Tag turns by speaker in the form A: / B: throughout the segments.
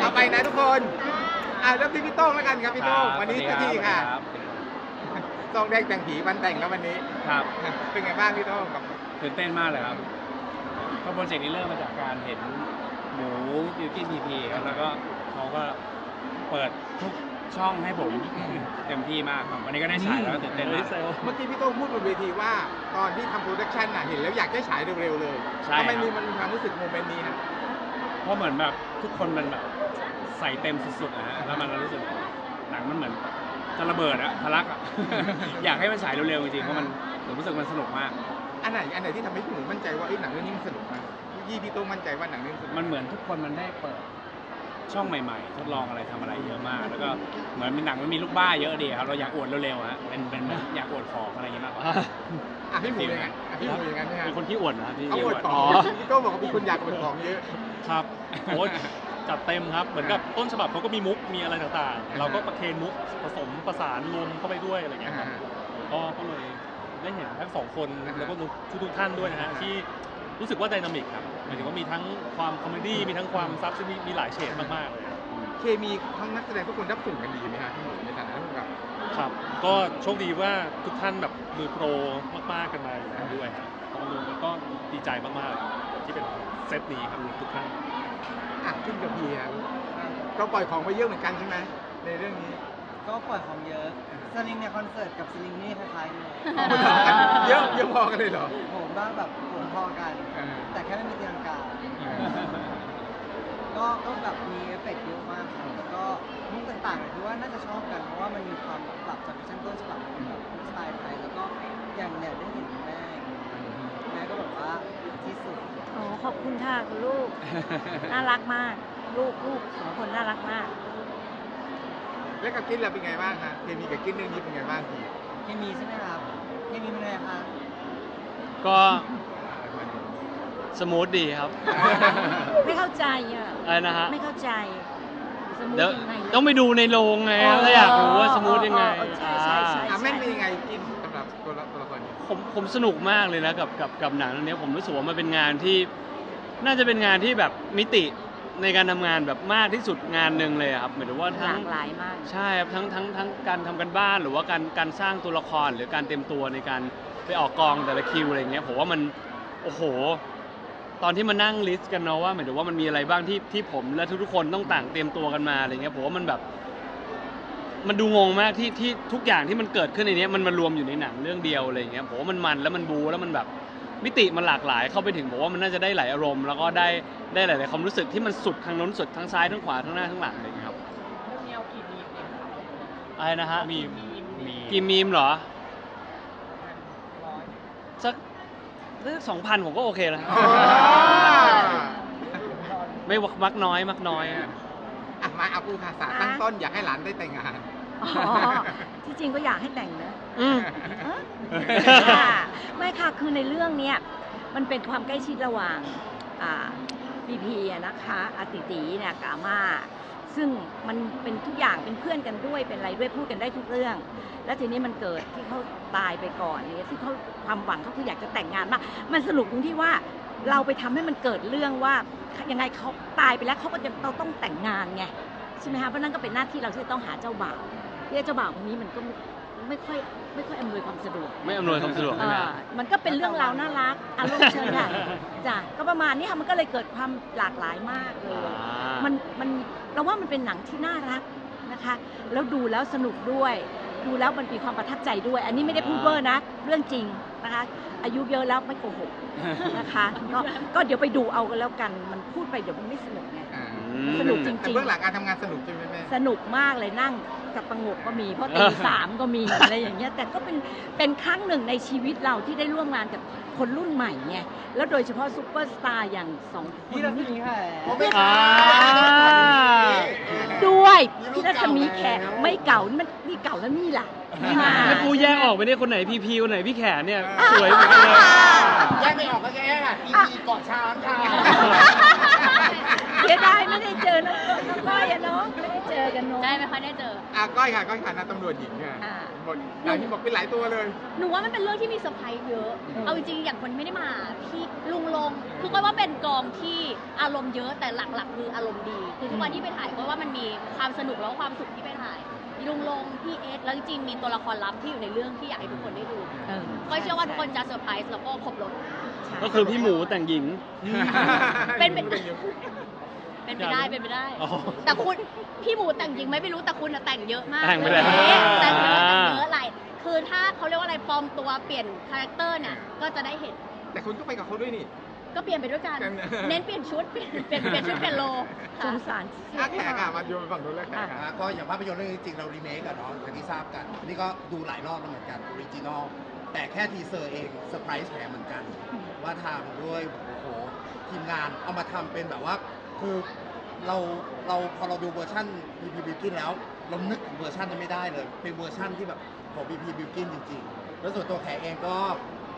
A: เอาไปนะทุกคนอ่าเริ่มที่พี่โต้งแล้วกันครับพี่โต้งวันนี้
B: สวั
A: พิ
B: สดี
A: ธี
B: รับ
A: ค่ะ
B: สวัสดีรับ
A: ซองแดงแต่งผีวันแต่งแล้ววันนี้
B: ครับ
A: เป็นไงบ้างพี่โต้งกับ
B: ตื่นเต้นมากเลยครับก็โปรเจกต์นี้เริ่มมาจากการเห็นหมูบิวตี้ทีพีครับแล้วก็เขาก็เปิดทุก ช่องให้ผมเต็มที่มากครับวันนี้ก็ได้ฉายแล้วก็ตื่นเต้นมาก
A: เมื่อกี้พี่โต้งพูดบนเวทีว่าตอนที่ทำโปรดักชันน่ะเห็นแล้วอยากให้ฉายเร็วๆเลย
B: ใช่
A: ทำไม
B: ครับ
A: มีมันมีความรู้สึกโมเมนต์นี้ฮะ
B: เพราะเหมือนแบบทุกคนมันแบบใส่เต็มสุดๆนะฮะแล้วมันรู้สึกหนังมันเหมือนจะระเบิดอะทะลักอะ อยากให้มันฉายเร็วๆจริงๆเพราะมันผมรู้สึกมันสนุกมาก
A: อันไหนอันไหนที่ทำให้พี่หมูมั่นใจว่าไอ้ยหนังเรื่องนี้มันสนุกนะยี่พี่โต้งมั่นใจว่าหนังเรื่องนี้สนุก
B: มันเหมือนทุกคนมันได้เปิด ช่องใหม่ๆ ทดลองอะไรทำอะไรเยอะมาก แล้วก็เหมือนเป็นหนังมันมีลูกบ้าเยอะดีครับเราอยากอวดเร็วๆฮะเป็นเป็นเหมือนอยากอวดของอะไรอย่างเงี้ยมากกว่า
A: อะพี่หมูยังไงอะพี่หมูยังไงไหมฮะ
C: เป็นคนที่อวดนะพี่
A: เอาอวดข
B: อ๋
A: อ
B: อ
A: งพี่โต้งบอกว่ามีคนอยากอวดของเยอะ
C: ครับโอ้จัดเต็มครับเหมือนกับต้นฉบับเขาก็มีมุกมีอะไรต่างๆ เราก็ประเคนมุกผสมประสานรวมเข้าไปด้วยอะไรเงี้ยครับก็ก็เลยได้เห็นทั้งสองคน
A: อ่าฮะ
C: แล้วก็ทุกทุกๆท่านด้วยนะฮะที่ รู้สึกว่าไดนามิกครับหมายถึงว่ามีทั้งความคอมเมดี้มีทั้งความซับซึ่งมีมีหลายเฉดมากๆเลย
A: เคมีทั้งนักแสดงทุกคนรับส่งกันดีไหมฮะพี่หมูในฐานะผู้กำกับ
C: ครับ ก็โชคดีว่าทุกท่านแบบมือโปรมากๆกันมาอยู่แล้วด้วยครับตอนนู้นก็ดีใจมากๆ ที่เป็นเซตนี้ครับทุกท่าน
A: อะขึ้นกับพี่ครับเราปล่อยของไปเยอะเหมือนกันใช่ไหมในเรื่องนี้
D: ก็ปล่อยของเยอะสลิงในคอนเสิร์ตกับสลิงนี่คล้ายๆกันเลย
A: เยอะเยอะพอกันเลยเหรอ
D: ผมว่าแบบผม พอกัน
A: เออ
D: แต่แค่ไม่มีตีลังกาก็ก็แบบมีเอฟเฟกต์เยอะมากครับแล้วก็มุกต่างๆคือว่าน่าจะชอบกันเพราะว่ามันมีความปรับจากเวอร์ชันต้นฉบับเป็นแบบสไตล์ไทยแล้วก็อย่างเนี่ยได้เห็นแม่แม่ก็แบบว่าที่สุด
E: โอ้ขอบคุณค่ะคุณลูก น่ารักมาก ลูกลูกสองคนน่ารักมาก
A: แล้วกับกินเราเป็นไงบ้างฮะเคมีกับกินเรื่องนี้เป็นไงบ้างพี่
D: เคมีใช่ไหมครับเคมีเป็นไงคะ
F: ก็ สมูทดีครับ
E: ไม่เข้าใจอะ
F: อะไรนะฮะ
E: ไม่เข้าใจสมูท
F: เดี๋ยว
E: ยังไงล่ะ
F: ต้องไปดูในโรงไงถ้าอยากรู้ว่าสมูทยังไง
E: อ๋อใช่ใช่ใช่
A: อะแม่นเป็นยังไงกินสำหรับตัวละตัวละครนี้
F: ผมผมสนุกมากเลยนะกับกับกับหนังเรื่องนี้ผมรู้สึกว่ามันเป็นงานที่ น่าจะเป็นงานที่แบบมิติในการทำงานแบบมากที่สุดงานหนึ่งเลยอะครับหมายถึงว่า
E: ห
F: ทั้
E: ลางกหลายมาก
F: ใช่ครับทั้งทั้งทั้งการทำกันบ้านหรือว่าการการสร้างตัวละครหรือการเตรียมตัวในการไปออกกองแต่ละคิวอะไรเงี้ยผมว่ามันโอ้โห ตอนที่มานั่งลิสต์กันเนาะว่าหมายถึงว่ามันมีอะไรบ้างที่ที่ผมและทุกๆคนต้องต่างเตรียมตัวกันมาอะไรเงี้ยผมว่ามันแบบ มันดูงงมากที่ที่ทุกอย่างที่มันเกิดขึ้นในเนี้ยมันมารวมอยู่ในหนังเรื่องเดียวอะไรเงี้ยผมว่ามันมันแล้วมันบูแล้วมันแบบมิติมันหลากหลายเข้าไปถึงผมว่ามันน่าจะได้หลายอารมณ์แล้วก็ได้ได้หลายๆความรู้สึกที่มันสุดทางโน้นสุดทั้งซ้ายทั้งขวาทั้งหน้าทั้งหลังอะไรเงี้ยครับอะไรนะฮะ
C: มี
B: มี
F: กี่มีมเหรอสัก สองพันผมก็โอเคแล้ว
A: อ๋อ
F: ไม่วักมักน้อยมักน้อยอะ
A: อะมาเอาปูคาสาตั้งต้นอยากให้หลานได้แต่งงาน
E: อ๋อ ที่จริงก็อยากให้แต่งนะ
F: อืม
E: เอ้อ ค่ะไม่ค่ะ คือในเรื่องเนี้ยมันเป็นความใกล้ชิดระหว่างอ่าบีพีนะคะอาติตีเนี่ยกับอาม่า ซึ่งมันเป็นทุกอย่างเป็นเพื่อนกันด้วยเป็นอะไรด้วยพูดกันได้ทุกเรื่อง แล้วทีนี้มันเกิดที่เขาตายไปก่อนเนี่ยที่เขาความหวังเขาคืออยากจะแต่งงานมากมันสรุปตรงที่ว่าเราไปทำให้มันเกิดเรื่องว่ายังไงเขาตายไปแล้วเขาก็จะเราต้องแต่งงานไงใช่ไหมคะเพราะนั่นก็เป็นหน้าที่เราที่ต้องหาเจ้าบ่าวที่เจ้าบ่าวคนนี้มันก็ ไม่ไม่ค่อยไม่ค่อยอำนวยความสะดวก
F: ไม่อำนวยความสะดวก
E: เอ
F: ใช่ไหม
E: อ
F: ฮะ
E: มันก็เป็นเรื่องราวน่ารักอารมณ์เชิญค่ะ จ้ะก็ประมาณนี้ค่ะมันก็เลยเกิดความหลากหลายมากเลย มันมันเราว่ามันเป็นหนังที่น่ารักนะคะ แล้วดูแล้วสนุกด้วย ดูแล้วมันมีความประทับใจด้วย อันนี้ไม่ได้พูดเวอร์นะ เรื่องจริงนะคะ อายุเยอะแล้วไม่โกหกนะคะก็ก็เดี๋ยวไปดูเอากันแล้วกัน มันพูดไปเดี๋ยวมันไม่สนุกไง
A: อ่า
F: อืม
E: สนุกจริง
A: แต่เบื้องหลังการทำงานสนุกใช่ไหมแม่
E: สนุกมากเลยนั่งกับประงกก็มี เพราะตีสามก็มี อะไรอย่างเงี้ยแต่ก็เป็นเป็นครั้งหนึ่งในชีวิตเราที่ได้ร่วมงานกับคนรุ่นใหม่ไงแล้วโดยเฉพาะซูเปอร์สตาร์อย่างสองคน
D: พี่รัศ
E: นี้
D: มีแข
F: อ่า
E: ด้วยพี่รัศมีแขกไม่เก่ามันนี่เก่าแล้วนี่ล่ะนี่มา
F: แล้วกูแยกออกไปเนี่ยคนไหนพีพีคนไหนพี่แขนเนี่ยสวยเหมือนกันเลย
A: แย ก้อยค่ะก้อยค่ะนางตำรวจหญิงค่ะ
E: อ่า
A: บทอย่างที่บอกเป็นหลายตัวเลย
G: หนูว่ามันเป็นเรื่องที่มีเซอร์ไพรส์เยอะเอาจริงๆอย่างคนที่ไม่ได้มาพี่ลุงลง คือก็ว่าเป็นกองที่อารมณ์เยอะแต่หลักๆ คืออารมณ์ดี คือทุกวันที่ไปถ่ายก็ว่ามันมีความสนุกแล้วก็ความสุขที่ไปถ่ายมีลุงลงพี่เอสแล้วจริงๆมีตัวละครลับที่อยู่ในเรื่องที่อยากให้ทุกคนได้ดู
E: เออ
G: ก็เชื่อว่าทุกคนจะเซอร์ไพรส์แล้วก็ครบรถ
E: ใช่
F: ก็คือพี่หมูแต่งหญิง
G: เป็นเป็น เป็นไปได้เป็นไปได้
C: อ๋อ
G: แต่คุณพี่หมูแต่งจริงไหมไม่รู้แต่คุณน่ะแต่งเยอะมาก
F: แต่งไปแล้ว
G: แต่งเยอะแต่งเยอะหลายคือถ้าเขาเรียกว่าอะไรปลอมตัวเปลี่ยนคาแรคเตอร์เนี่ยก็จะได้เห็น
A: แต่คุณก็ไปกับเขาด้วยนี่
G: ก็เปลี่ยนไปด้วยกัน
A: กัน
G: เน้นเปลี่ยนชุดเปลี่ยนเปลี่ยนเปลี่ยนชุดเปลี่ยนโล
E: ส
G: ค่ะ
E: งสาร
A: อาแขกอะมาโยนไปฝั่งนู้นแล้วแขก
H: นะ
A: อะ
H: ก็อย่างภาพยนตร์เรื่องนี้จริงๆเรารีเมคอะเนาะอย่างที่ทราบกัน นี่ก็ดูหลายรอบแล้วเหมือนกันออริจินอลแต่แค่ทีเซอร์เองเซอร์ไพรส์แถมเหมือนกัน ว่าทำด้วยโอ้โหทีมงานเอามาทำเป็นแบบว่า คือเราเราพอเราดูเวอร์ชัน BP b i l k i n แล้ว เรานึกถึงเวอร์ชันนี้ไม่ได้เลย เป็นเวอร์ชันที่แบบของ BP b i l k i n จริงๆ แล้วส่วนตัวแขกเองก็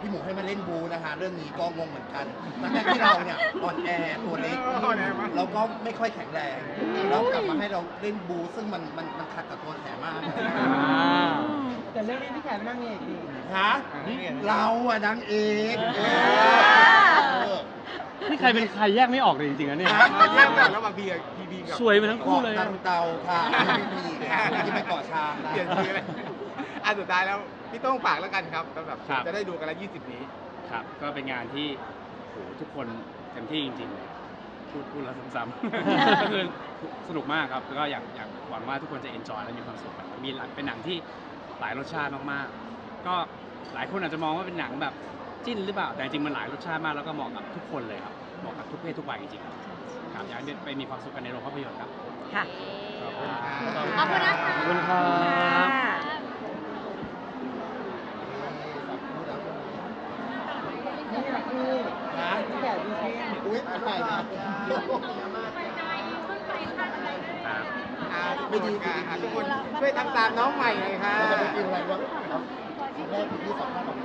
H: พี่หมูให้มาเล่นบูนะคะเรื่องนี้ก็งงเหมือนกันตั้งแต่ที่เราเนี่ยอ่อนแอตัวเล็ก
A: อ่อนแอมาก
H: แล้วก็ไม่ค่อยแข็งแรงแล้วกลับมาให้เราเล่นบู ซึ่งมันมันมันขัดกับตัวแขมาก
D: แต่เรื่องนี้พี่แขกเป็นนางเอกดี
H: ฮะเราอะนางเอกเออ
F: นี่ใครเป็นใครแยกไม่ออกเลยจริงๆนะเนี่ย
A: มาแยกกันระหว่างพีกับพีพีกับ
F: สวยมาทั้งคู่เลย
H: เกาะ
F: อะ
H: ตันเตาค่ะพี่พีค่ะที่ไปเกาะช้างนะ
A: เปลี่ยนชื่อเลยอะสุดท้ายแล้วพี่โต้องฝากแล้วกันครับสำหรับ
B: ครับ
A: จะได้ดูกันแล้ว20 นี้
B: ครับ ก็เป็นงานที่โหทุกคนเต็มที่จริงๆ พูดพูดแล้วซ้ำๆ ก็คือสนุกมากครับ แล้วก็อยากอยากหวังว่าทุกคนจะเอนจอยและมีความสุขครับมีหลายเป็นหนังที่หลายรสชาติมากๆ ก็หลายคนอาจจะมองว่าเป็นหนังแบบจิ้นหรือเปล่า แต่จริงๆมันหลายรสชาติมากแล้วก็เหมาะกับทุกคนเลยครับ เหมาะกับทุกเพศทุกวัยจริงๆครับครับอยากให้ไปมีความสุขกันในโรงภาพยนตร์ครับ
E: ค่ะ
B: ขอบคุณครับ
G: ขอบคุณนะคะ
F: ขอบคุณครับ
D: นี่แหละคือพี่แขกดีขึ้น
H: อุ้ยถ่ายนะ
A: ครับอ่าไม่ดีค่ะอะทุกคนช่วยทำตามน้องใหม่หน่อยค่ะ
H: เราจะไปกินอะไรวะครับแรกที่สองพัน